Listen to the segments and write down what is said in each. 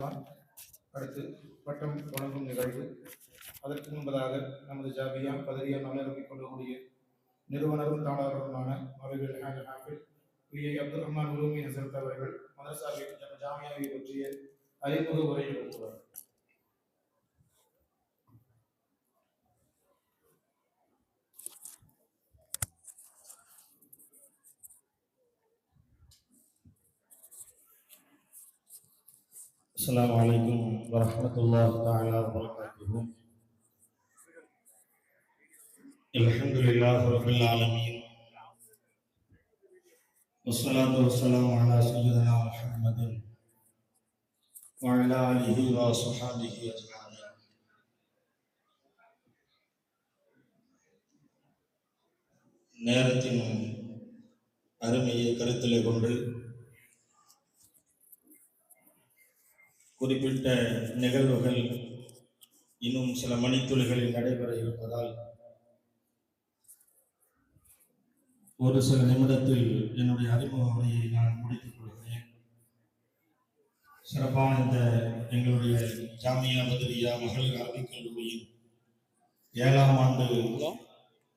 அடுத்து பட்டம் வழங்கும் நிகழ்வு. அதற்கு முன்பதாக நமது ஜாபியா பதவியா நல்லிறப்பிக் கொள்ளக்கூடிய நிறுவனரும் தாளருமான மரபில் ஹாஃபில் பி. ஏ அப்துல் ரஹ்மான் உலூமி ஹசரத் அவர்கள் மதரசாவை ஜாமியாவை பற்றிய அறிமுக உரை கொடுத்துள்ளார் السلام عليكم ورحمة الله تعالى وبركاته الحمد لله رب العالمين والصلاة والسلام على سيدنا محمد وعلى آله وصحبه أجمعين நேரத்தின் அருமையை கருத்திலே கொண்டு குறிப்பிட்ட நிகழ்வுகள் இன்னும் சில மணித்துளிகளில் நடைபெற இருப்பதால் ஒரு சில நிமிடத்தில் என்னுடைய அறிமுக உரையை நான் முடித்துக் கொள்கிறேன். சிறப்பான இந்த எங்களுடைய ஜாமியா மதுரியா மகளிர் அரபிக் கல்லூரியின் ஏழாம் ஆண்டு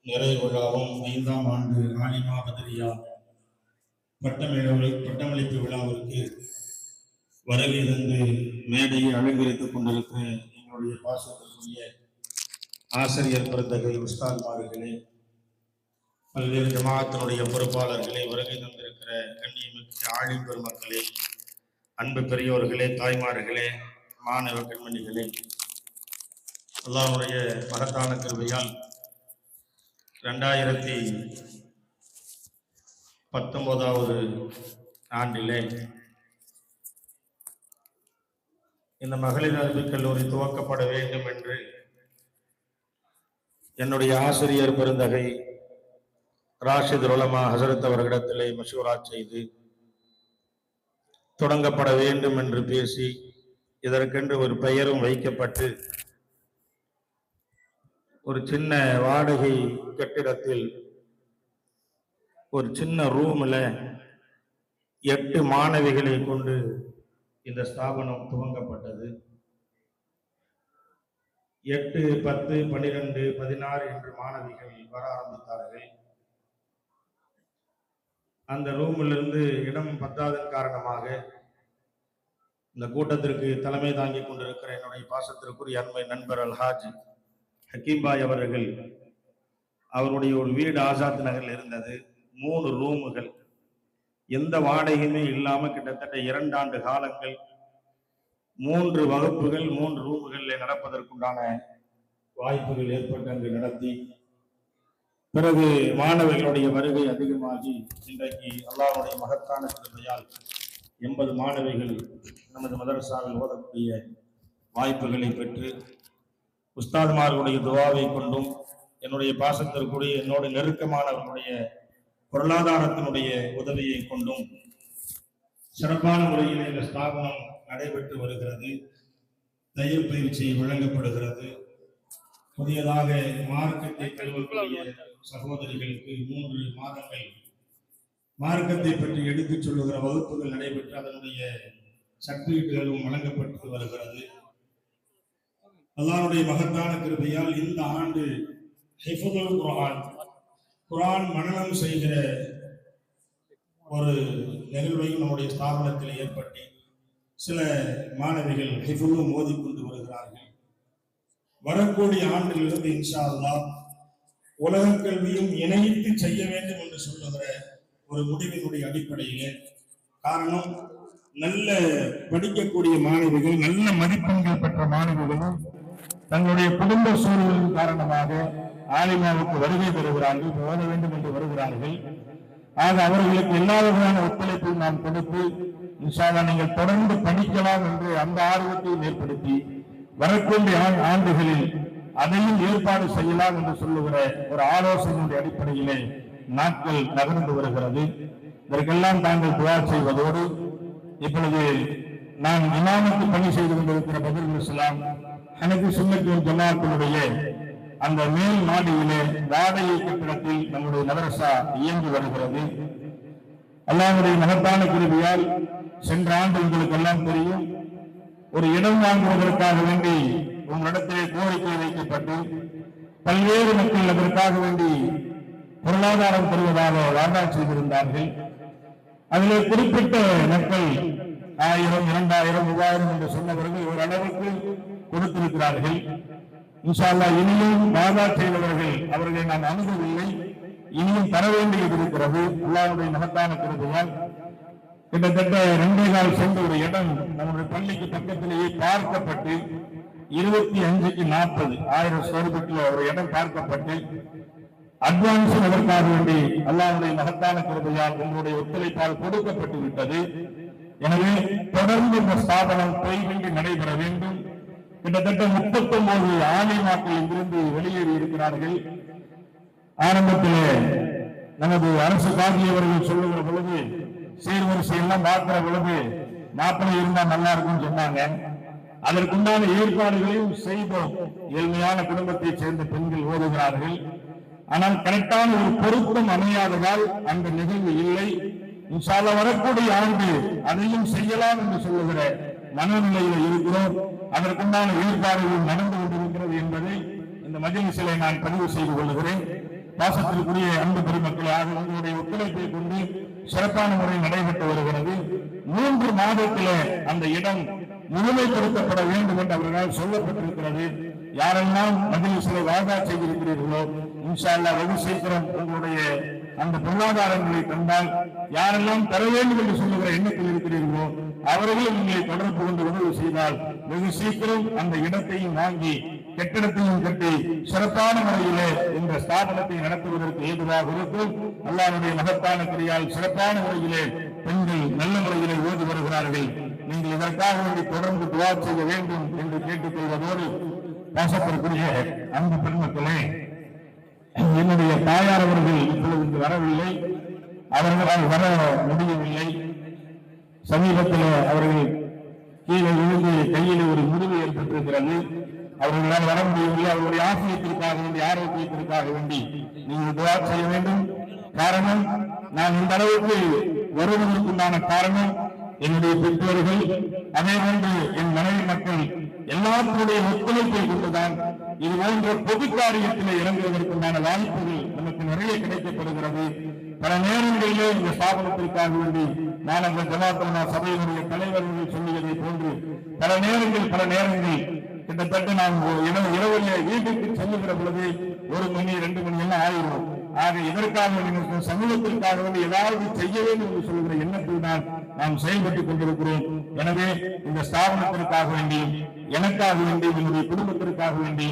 நிறைவு விழாவும் ஐந்தாம் ஆண்டு ஆலிமா பதிரியா பட்டமேழு பட்டமளிப்பு விழாவிற்கு வரவிருந்து மேடையை அலங்கரித்துக் கொண்டிருக்கிற எங்களுடைய பாசத்திற்குரிய ஆசிரியர் பிறந்தகை உஸ்தான்மார்களே பல்வேறு ஜமாத்தினுடைய பொறுப்பாளர்களே வருகை தந்திருக்கிற கண்ணியமிக்க ஆழிம் பெருமக்களே அன்பு பெரியோர்களே தாய்மார்களே மாணவ கண்மணிகளே அல்லாஹ்வுடைய மகத்தான கருவையால் ரெண்டாயிரத்தி பத்தொன்பதாவது ஆண்டிலே இந்த மகளிர் அரபிக் கல்லூரி துவக்கப்பட வேண்டும் என்று என்னுடைய ஆசிரியர் பெருந்தகை ராஷித் ரோலமா ஹசரத் அவர்களிடத்திலே மஷூரா செய்து தொடங்கப்பட வேண்டும் என்று பேசி இதற்கென்று ஒரு பெயரும் வைக்கப்பட்டு ஒரு சின்ன வாடகை கட்டிடத்தில் ஒரு சின்ன ரூமில் எட்டு மாணவிகளை கொண்டு இந்த ஸ்தாபனம் துவங்கப்பட்டது. எட்டு பத்து பன்னிரெண்டு பதினாறு என்று மாணவிகள் வர ஆரம்பித்தார்கள். அந்த ரூமிலிருந்து இடம் பத்தாதன் காரணமாக இந்த கூட்டத்திற்கு தலைமை தாங்கி கொண்டிருக்கிற என்னுடைய பாசத்திற்குரிய அண்மை நண்பர் அல்ஹாஜ் ஹக்கீம்பாய் அவர்கள் அவருடைய ஒரு வீடு ஆசாத் நகரில் இருந்தது. மூணு ரூமுகள். எந்த வாடகையுமே இல்லாமல் கிட்டத்தட்ட இரண்டு ஆண்டு காலங்கள் மூன்று வகுப்புகள் மூன்று ரூமுகளில் நடப்பதற்குண்டான வாய்ப்புகள் ஏற்பட்டு அங்கு நடத்தி பிறகு மாணவர்களுடைய வருகை அதிகமாகி இன்றைக்கு அல்லாவுடைய மகத்தான கிருபையால் எண்பது மாணவிகள் நமது மதரசாவில் ஓதக்கூடிய வாய்ப்புகளை பெற்று உஸ்தாதுமார்களுடைய துவாவை கொண்டும் என்னுடைய பாசத்திற்குரிய என்னோடு நெருக்கமானவர்களுடைய பொருளாதாரத்தினுடைய உதவியை கொண்டும் சிறப்பான முறையில் இந்த ஸ்தாபனம் நடைபெற்று வருகிறது. தையல் பயிற்சி வழங்கப்படுகிறது. புதியதாக மார்க்கத்தை கழுவக்கூடிய சகோதரிகளுக்கு மூன்று மாதங்கள் மார்க்கத்தை பற்றி எடுத்துச் சொல்லுகிற வகுப்புகள் நடைபெற்று அதனுடைய சர்டிபிகேட்டுகளும் வழங்கப்பட்டு வருகிறது. அல்லாருடைய மகத்தான கிருபையால் இந்த ஆண்டு ஹிஃபுதுல் குரான் குரான் மனநம் செய்கிற ஒரு நிகழ்வையும் நம்முடைய ஸ்தாபனத்தில் ஏற்பட்டு சில மாணவிகள் ஹிஃபுலும் கொண்டு வருகிறார்கள். வரக்கூடிய ஆண்டிலிருந்து இன்ஷா அல்லாஹ் உலக கல்வியும் இணைத்து செய்ய வேண்டும் என்று சொல்லுகிற ஒரு முடிவினுடைய அடிப்படையில். காரணம் நல்ல படிக்கக்கூடிய மாணவிகள் நல்ல மதிப்பெண்கள் பெற்ற மாணவிகளும் தங்களுடைய குடும்ப சூழலின் காரணமாக ஆலிமாவுக்கு வருகை பெறுகிறார்கள் ஓத வேண்டும் என்று வருகிறார்கள். ஆக அவர்களுக்கு எல்லா வகையான ஒத்துழைப்பையும் நாம் கொடுத்து இன்ஷால்லா நீங்கள் தொடர்ந்து படிக்கலாம் என்று அந்த ஆர்வத்தையும் ஏற்படுத்தி வரக்கூடிய ஆண்டுகளில் அதையும் ஏற்பாடு செய்யலாம் என்று சொல்லுகிற ஒரு ஆலோசனையுடைய அடிப்படையிலே நாட்கள் நகர்ந்து வருகிறது. இதற்கெல்லாம் தாங்கள் துவா செய்வதோடு இப்பொழுது நான் இமாமுக்கு பணி செய்து கொண்டிருக்கிற பதில் இஸ்லாம் எனக்கு சுண்ணத்தின் ஜமாத்தினுடைய அந்த மேல் மாடியிலே வாடகை கட்டிடத்தில் நம்முடைய நவரசா இயங்கி வருகிறது. அல்லாவுடைய மகத்தான குருவியால் சென்ற ஆண்டு உங்களுக்கு எல்லாம் தெரியும். ஒரு இடம் வாங்குவதற்காக வேண்டி உங்களிடத்திலே கோரிக்கை வைக்கப்பட்டு பல்வேறு மக்கள் அதற்காக வேண்டி பொருளாதாரம் பெறுவதாக வாதா செய்திருந்தார்கள். அதிலே குறிப்பிட்ட மக்கள் ஆயிரம் இரண்டாயிரம் மூவாயிரம் என்று சொன்னவர்கள் ஓரளவுக்கு கொடுத்திருக்கிறார்கள். இன்ஷால்லா அல்லாஹ் இனியும் வாதா செய்தவர்கள் அவர்களை நான் அணுகவில்லை. இனியும் தர வேண்டியது இருக்கிறது. அல்லாவுடைய மகத்தான கருதுவால் கிட்டத்தட்ட ரெண்டே கால் சென்ற ஒரு இடம் நம்முடைய பள்ளிக்கு பக்கத்திலேயே பார்க்கப்பட்டு இருபத்தி அஞ்சுக்கு நாற்பது ஆயிரம் ஸ்கொயர் ஒரு இடம் பார்க்கப்பட்டு அட்வான்ஸ் அதற்காக வேண்டி அல்லாவுடைய மகத்தான கிருபையால் உங்களுடைய ஒத்துழைப்பால் கொடுக்கப்பட்டு விட்டது. எனவே தொடர்ந்து இந்த ஸ்தாபனம் பெய்கின்றி நடைபெற வேண்டும். கிட்டத்தட்ட முப்பத்தி ஒன்பது ஆலிமாக்கள் இங்கிருந்து வெளியேறி இருக்கிறார்கள். ஆரம்பத்திலே நமது அரசு காட்டியவர்கள் சொல்லுகிற பொழுது சீர்வரிசை எல்லாம் பார்க்கிற பொழுது மாப்பிள்ளை இருந்தா நல்லா இருக்கும்னு சொன்னாங்க. அதற்குண்டான ஏற்பாடுகளையும் செய்தோம். ஏழ்மையான குடும்பத்தைச் சேர்ந்த பெண்கள் ஓதுகிறார்கள். ஆனால் கரெக்டான ஒரு பொருத்தம் அமையாததால் அந்த நிகழ்வு இல்லை. வரக்கூடிய ஆண்டு அதையும் செய்யலாம் என்று சொல்லுகிற மனநிலையில் இருக்கிறோம். அதற்குண்டான ஏற்பாடுகள் நடந்து கொண்டிருக்கிறது என்பதை இந்த மஜலிசிலை நான் பதிவு செய்து கொள்கிறேன். பாசத்திற்குரிய அன்பு பெருமக்களாக உங்களுடைய ஒத்துழைப்பை கொண்டு சிறப்பான முறை நடைபெற்று வருகிறது. மூன்று மாதத்திலே அந்த இடம் முழுமைப்படுத்தப்பட வேண்டும் என்று அவர்களால் சொல்லப்பட்டிருக்கிறது. யாரெல்லாம் மஜலிசிலை வாதா செய்திருக்கிறீர்களோ இன்ஷால்லா வெகு சீக்கிரம் உங்களுடைய அந்த பொருளாதாரங்களை தந்தால் யாரெல்லாம் தர வேண்டும் என்று சொல்லுகிற எண்ணத்தில் இருக்கிறீர்களோ அவர்களும் உங்களை தொடர்பு கொண்டு உதவி செய்தால் வெகு சீக்கிரம் அந்த இடத்தையும் வாங்கி கட்டிடத்தையும் கட்டி சிறப்பான முறையிலே இந்த ஸ்தாபனத்தை நடத்துவதற்கு ஏதுவாக இருக்கும். அல்லாவுடைய மகத்தான கிரியால் சிறப்பான முறையிலே பெண்கள் நல்ல முறையிலே ஓதி வருகிறார்கள். நீங்கள் இதற்காக வேண்டி தொடர்ந்து துவா செய்ய வேண்டும் என்று கேட்டுக்கொள்வதோடு பேசப்படக்கூடிய அன்பு பெண்மக்களே என்னுடைய தாயார் அவர்கள் இப்பொழுது வரவில்லை. அவர்களால் வர முடியவில்லை. சமீபத்தில் அவர்கள் கீழே விழுந்து கையில் ஒரு முடிவு ஏற்பட்டிருக்கிறது. அவர்களால் வர முடியவில்லை. அவருடைய ஆசிரியத்திற்காக வேண்டி ஆரோக்கியத்திற்காக வேண்டி நீங்கள் துவா செய்ய வேண்டும். காரணம் நான் இந்த அளவுக்கு வருவதற்குண்டான காரணம் என்னுடைய பெற்றோர்கள் அதே போன்று என் மனைவி மக்கள் எல்லாருடைய ஒத்துழைப்பை கொண்டுதான் இது போன்ற பொது காரியத்தில் இறங்குவதற்குண்டான வாய்ப்புகள் நமக்கு நிறைய கிடைக்கப்படுகிறது. பல நேரங்களிலே இந்த ஸ்தாபனத்திற்காக வேண்டி நான் அந்த ஜமாத்தனா சபையினுடைய தலைவர்கள் சொல்லுவதை போன்று பல நேரங்கள் பல நேரங்கள் கிட்டத்தட்ட நாம் இரவுல வீட்டுக்கு செல்லுகிற பொழுது ஒரு மணி ரெண்டு மணி எல்லாம் ஆயிரும். ஆக இதற்காக சமூகத்திற்காக வந்து ஏதாவது செய்ய வேண்டும் என்று சொல்கிற எண்ணத்தில் தான் நாம் செயல்பட்டுக் கொண்டிருக்கிறோம். எனவே இந்த ஸ்தாபனத்திற்காக வேண்டியும் எனக்காக வேண்டி என்னுடைய குடும்பத்திற்காக வேண்டி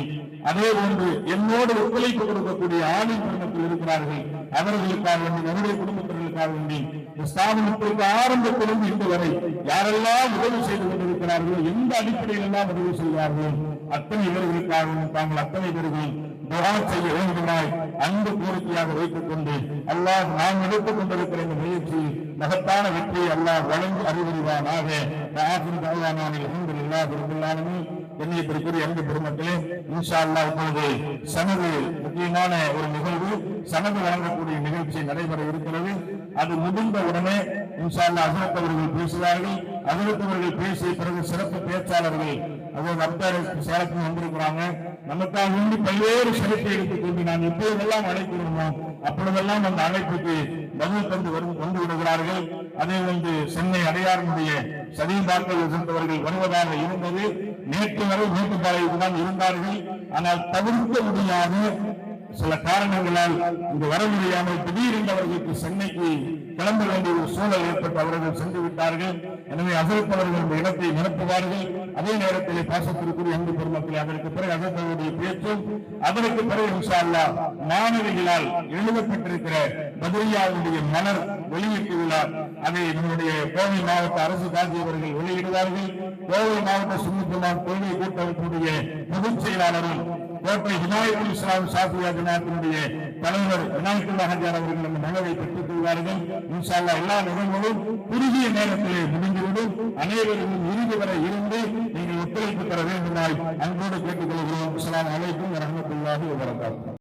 அதே போன்று என்னோடு ஒத்துழைப்பு கொடுக்கக்கூடிய ஆணின் குடும்பத்தில் இருக்கிறார்கள். அவர்களுக்காக வேண்டி என்னுடைய குடும்பத்தினர்களுக்காக வேண்டி இந்த ஸ்தாபனத்திற்கு ஆரம்பத்திலிருந்து இன்று வரை யாரெல்லாம் உதவி செய்து கொண்டிருக்கிறார்களோ எந்த அடிப்படையில் எல்லாம் உதவி செய்கிறார்களோ அத்தனை இவர்களுக்காகவும் தாங்கள் அத்தனை பேர்களும் துவா செய்ய வேண்டுமாய் அன்பு கோரிக்கையாக வைத்துக் கொண்டு அல்லாஹ் நாம் எடுத்துக் கொண்டிருக்கிற இந்த முயற்சி மகத்தான வெற்றியை அல்லாஹ் வழங்கி அறிவுறுவானாக. ஆசிரியர் தாழ்வானானில் அல்ஹம்துலில்லாஹி என்னை ஆலமீன். கண்ணியத்திற்குரிய அன்பு பெருமக்களே இன்ஷா அல்லாஹ் இப்பொழுது சனது முக்கியமான ஒரு நிகழ்வு சனது வழங்கக்கூடிய நிகழ்ச்சி நடைபெற இருக்கிறது. அது முடிந்த உடனே இன்ஷா அசரத் அவர்கள் பேசுவார்கள் அசரத் அவர்கள் பேசிய பிறகு சிறப்பு பேச்சாளர்கள் அதாவது அப்தார் சேலத்தில் வந்திருக்கிறாங்க. நமக்காக வேண்டி பல்வேறு சிறப்பை எடுத்துக்கொண்டு நாம் அழைத்து அழைக்கிறோமோ அப்பொழுதெல்லாம் அந்த அழைப்புக்கு பதில் தந்து வந்து கொண்டு விடுகிறார்கள். அதே வந்து சென்னை அடையாறுடைய சதீபாக்கள் சென்றவர்கள் வருவதாக இருந்தது. நேற்று வரை மேட்டுப்பாளையத்தில் தான் இருந்தார்கள். ஆனால் தவிர்க்க முடியாத சில காரணங்களால் இங்கு வர முடியாமல் திடீரென்று அவர்களுக்கு சென்னைக்கு கிளம்ப வேண்டிய ஒரு சூழல் ஏற்பட்டு அவர்கள் சென்று விட்டார்கள். எனவே அசைப்பவர்கள் இந்த இடத்தை நிரப்புவார்கள். அதே நேரத்தில் பாசத்திற்குரிய அன்பு பெருமக்கள் அதற்கு பிறகு அசைப்பவருடைய பேச்சும் அதற்கு பிறகு இன்ஷா மாணவிகளால் எழுதப்பட்டிருக்கிற பதிரியாவுடைய மலர் வெளியீட்டு விழா அதை நம்முடைய கோவை மாவட்ட அரசு காந்தியவர்கள் வெளியிடுவார்கள். கோவை மாவட்ட சுற்றுலான் கொள்கை கூட்டமைப்புடைய பொதுச் செயலாளரும் கோட்டை ஹிதாயத்துல் இஸ்லாம் சாஃபியா ஜனாத்தினுடைய தலைவர் விநாயகர் மகாஜார் அவர்கள் அந்த மனதை பெற்றுக் கொள்வார்கள். இன்ஷா எல்லா நிகழ்வுகளும் குறுகிய நேரத்திலே முடிந்துவிடும். அனைவரும் இறுதி வரை இருந்து நீங்கள் ஒத்துழைப்பு தர வேண்டுமாய் அன்போடு கேட்டுக்கொள்கிறோம். அஸ்ஸலாமு அலைக்கும் வரஹ்மத்துல்லாஹி வபரகாத்துஹு.